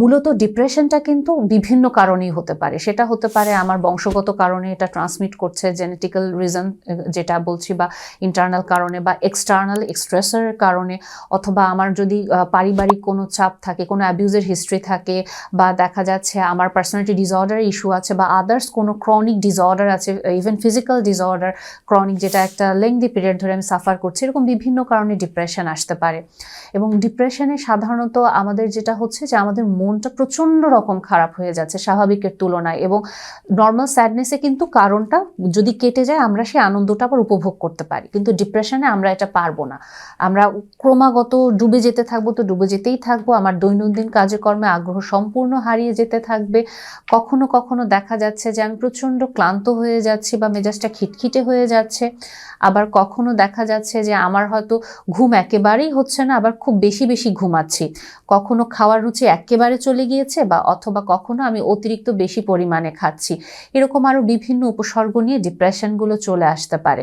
মূলত ডিপ্রেশনটা কিন্তু বিভিন্ন কারণেই হতে পারে। সেটা হতে পারে আমার বংশগত কারণে এটা ট্রান্সমিট করছে জেনেটিক্যাল রিজন যেটা বলছি, বা ইন্টারনাল কারণে, বা এক্সটার্নাল এক্সট্রেসের কারণে, অথবা আমার যদি পারিবারিক কোনো চাপ থাকে, কোনো অ্যাবিউজের হিস্ট্রি থাকে, বা দেখা যাচ্ছে আমার পার্সোনালিটি ডিসঅর্ডার ইস্যু আছে, বা আদার্স কোনো ক্রনিক ডিসঅর্ডার আছে ইভেন ফিজিক্যাল ডিসঅর্ডার ক্রনিক যেটা একটা লেংদি পিরিয়ড ধরে আমি সাফার করছি, এরকম বিভিন্ন কারণে ডিপ্রেশন আসতে পারে। এবং ডিপ্রেশনে সাধারণত আমাদের যেটা হচ্ছে যে আমাদের মনটা প্রচণ্ড রকম খারাপ হয়ে যাচ্ছে স্বাভাবিকের তুলনায় এবং নর্মাল স্যাডনেসে কিন্তু কারণটা যদি কেটে যায় আমরা সেই আনন্দটা আবার উপভোগ করতে পারি। কিন্তু ডিপ্রেশনে আমরা এটা পারব না। আমরা ক্রমাগত ডুবে যেতে থাকব তো ডুবে যেতেই থাকব। আমার দৈনন্দিন কাজে কর্মে আগ্রহ সম্পূর্ণ হারিয়ে যেতে থাকবে। কখনো কখনো দেখা যাচ্ছে যে আমি প্রচণ্ড ক্লান্ত হয়ে যাচ্ছি বা মেজাজটা খিটখিটে হয়ে যাচ্ছে। আবার কখনো দেখা যাচ্ছে যে আমার হয়তো ঘুম একেবারেই হচ্ছে না, আবার খুব বেশি বেশি ঘুমাচ্ছি। কখনো খাওয়ার রুচি একেবারে চলে গিয়েছে বা অথবা কখনো আমি অতিরিক্ত বেশি পরিমাণে খাচ্ছি। এরকম আরও বিভিন্ন উপসর্গ নিয়ে ডিপ্রেশনগুলো চলে আসতে পারে।